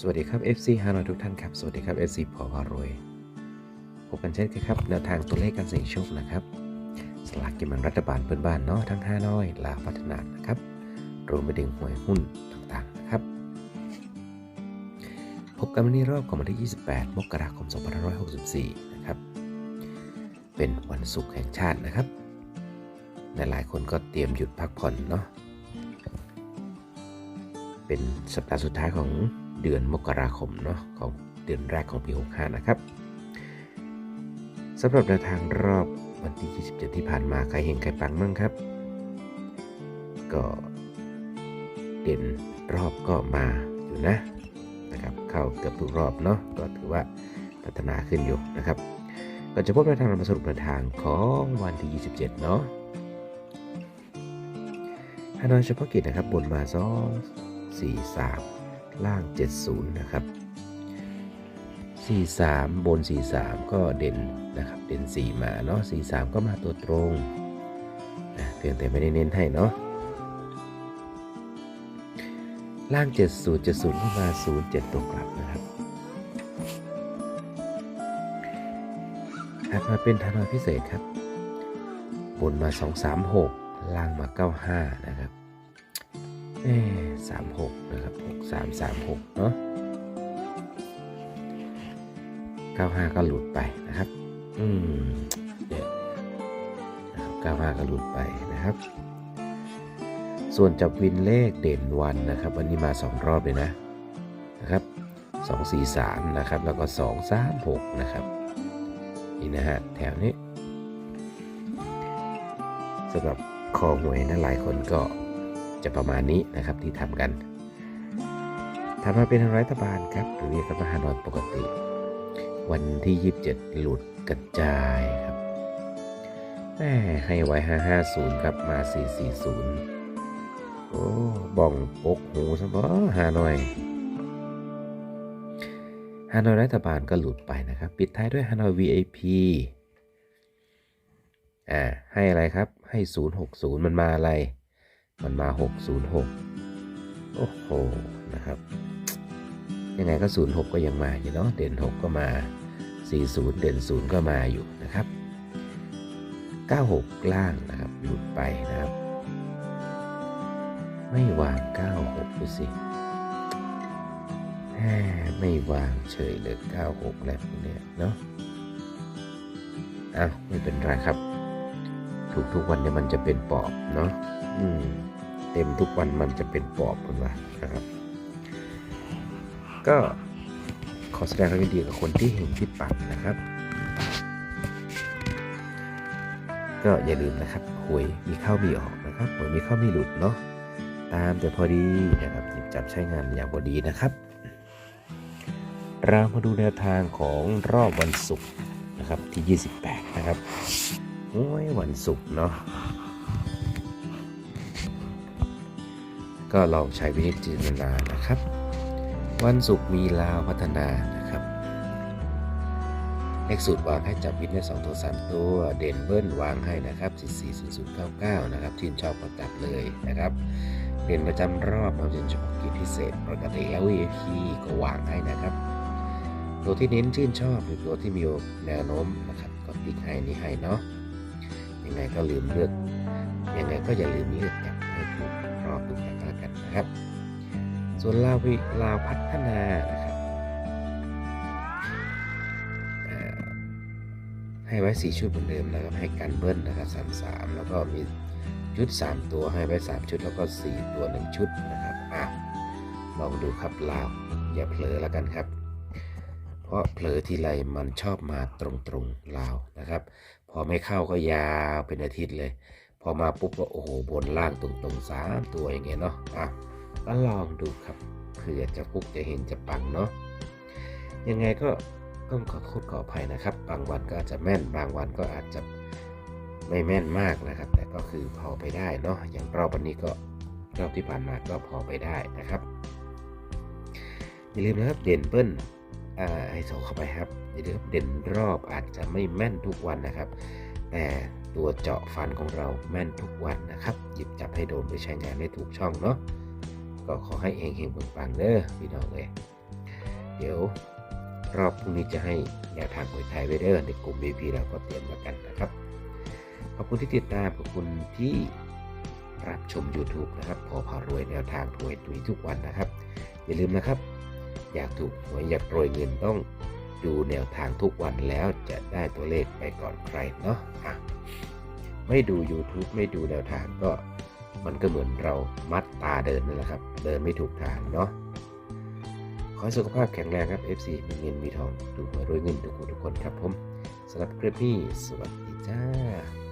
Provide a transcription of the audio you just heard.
สวัสดีครับ FC ฮานอยทุกท่านครับ สวัสดีครับ FC พอพารวยพบกันเช่นเคยครับแนวทางตัวเลขการเสี่ยงโชคนะครับ สลากกินแบ่งรัฐบาลเพื่อนบ้านเนาะทั้งฮานอยลาพัฒนานะครับรวมไปถึงหวยหุ้นต่างๆนะครับ พบกันวันนี้รอบของวันที่ 28 มกราคม 2564 นะครับ เป็นวันศุกร์แห่งชาตินะครับหลายๆคนก็เตรียมหยุดพักผ่อนเนาะเป็นสัปดาห์สุดท้ายของ เดือนมกราคมเนาะของเดือนแรกของปี 65 นะครับสำหรับแนวทางรอบวันที่ 27 ที่ผ่านมาใครเห็นใครปังมั่งครับ ก็เด่นรอบก็มาอยู่นะนะครับ เข้าเกือบทุกรอบเนาะก็ถือว่าพัฒนาขึ้นอยู่นะครับก็จะพบแนวทางเรามาสรุปแนวทางของวันที่ 27 เนาะฮานอยเฉพาะกิจนะครับบนมา2 4 3 ล่าง 70 นะครับ 43 บน 43 ก็เด่นนะครับ เด่น 4 มาเนาะ 43 ก็มาตัวตรงนะเพียงแต่ไม่ได้เน้นให้เนาะ ล่าง 70 70 ก็มา 07 ตัวกลับนะครับถัดมาเป็นทานพิเศษครับ บนมา 236 ล่างมา 95 นะครับ เอ๊สามหกนะครับหกสามสามหกเนาะเก้าห้าก็หลุดไปนะครับ อืมเดี๋ยวนะครับเก้าห้าก็หลุดไปนะครับ ส่วนจับวินเลขเด่นวันนะครับ วันนี้มาสองรอบเลยนะนะครับสองสี่สามนะครับ แล้วก็สองสามหกนะครับนี่นะฮะแถวนี้สำหรับคอหวยนะหลายคนก็ จะประมาณนี้นะครับที่ทำกันทำมาเป็นทางรัฐบาลครับหรือเรียกกันว่าฮานอยปกติ วันที่ 27 หลุดกระจายครับแหมให้ไว้ 550 ครับมา 440 โอ้บ้องปกหูซะบ่ฮานอยฮานอยรัฐบาลก็หลุดไปนะครับ ปิดท้ายด้วยฮานอย VIP อ่าให้อะไรครับให้ 060 มันมาอะไร มันมา 606 โอ้โห นะครับ ยังไงก็ 06 ก็ยังมาอยู่เนาะ เด่น 6 ก็มา 40 เด่น 0 ก็มาอยู่นะครับ 96 ล่างนะครับ หลุดไปนะครับ ไม่วาง 96 ดูสิแหมไม่วางเฉยเลย 96แล้วเนี่ยเนาะอ้าวไม่เป็นไรครับทุกๆวันเนี่ยมันจะเป็นปอบเนาะ อืม เต็มทุกวันมันจะเป็นปอบคุณว่านะครับ ก็ขอแสดงความยินดีกับคนที่เห็นคิดปังนะครับ ก็อย่าลืมนะครับหวยมีเข้ามีออกนะครับหวยมีเข้ามีหลุดเนาะตามแต่พอดีนะครับหยิบจับใช้งานอย่างพอดีนะครับ เรามาดูแนวทางของรอบวันศุกร์นะครับที่ 28 นะครับโอ้ยวันศุกร์เนาะ ก็ลองใช้วิจารณานะครับ วันศุกร์มีลาวพัฒนานะครับเลขสูตรวางให้จับวินได้2ตัว 3 ตัว เด่นเบิ้ลวางให้นะครับ440099 นะครับชื่นชอบก็จับเลยนะครับ เด่นประจำรอบเราจะเฉพาะกิจพิเศษปกติแล้ว VIP ก็วางให้นะครับ ตัวที่เน้นชื่นชอบหรือตัวที่มีแนวโน้มนะครับก็ติ๊กให้นี่ให้เนาะยังไงก็ลืมเลือกยังไงก็อย่าลืมเลือกจับให้ถูกรอบทุกครั้ง นะครับ ส่วนลาวิลาวพัฒนานะครับให้ไว้สี่ชุดเหมือนเดิมนะครับ ให้กันเบิ้ลนะครับสามสามแล้วก็มีชุดสามตัวให้ไว้สามชุดแล้วก็สี่ตัวหนึ่งชุดนะครับอะลองดูครับลาวอย่าเผลอแล้วกันครับ เพราะเผลอทีไรมันชอบมาตรงๆลาวนะครับ พอไม่เข้าก็ยาวเป็นอาทิตย์เลย อมาปุ๊บก็โอ้โหบนล่างตรงๆสามตัวอย่างเงี้ยเนาะอะก็ลองดูครับเผื่อจะฟุกจะเห็นจะปังเนาะยังไงก็ต้องขอโทษขออภัยนะครับ บางวันก็อาจจะแม่นบางวันก็อาจจะไม่แม่นมากนะครับ แต่ก็คือพอไปได้เนาะอย่างรอบวันนี้ก็รอบที่ผ่านมาก็พอไปได้นะครับอย่าลืมนะครับเด่นเบิ้ลอ่าให้โซเข้าไปครับอย่าลืมครับเด่นรอบอาจจะไม่แม่นทุกวันนะครับ แต่ ตัวเจาะฟันของเราแม่นทุกวันนะครับ หยิบจับให้โดนไปใช้งานได้ถูกช่องเนาะก็ขอให้เองเฮงๆปังเด้อพี่น้องเลยเดี๋ยวรอบพรุ่งนี้จะให้แนวทางหวยไทยไว้เด้อในกลุ่ม VP เราก็เตรียมมากันนะครับ ขอบคุณที่ติดตามขอบคุณที่รับชม YouTube นะครับ พอพารวยแนวทางหวยตุยทุกวันนะครับ อย่าลืมนะครับ อยากถูกหวยอยากโรยเงินต้องดูแนวทางทุกวันแล้วจะได้ตัวเลขไปก่อนใครเนาะอะ ไม่ดู YouTube ไม่ดูแนวทางก็มันก็เหมือนเรามัดตาเดินนั่นแหละครับ เดินไม่ถูกทางเนาะขอสุขภาพแข็งแรงครับ FC มีเงินมีทองดูหวยรวยเงินทุกคนทุกคนครับผมสำหรับคลิปนี้สวัสดีจ้า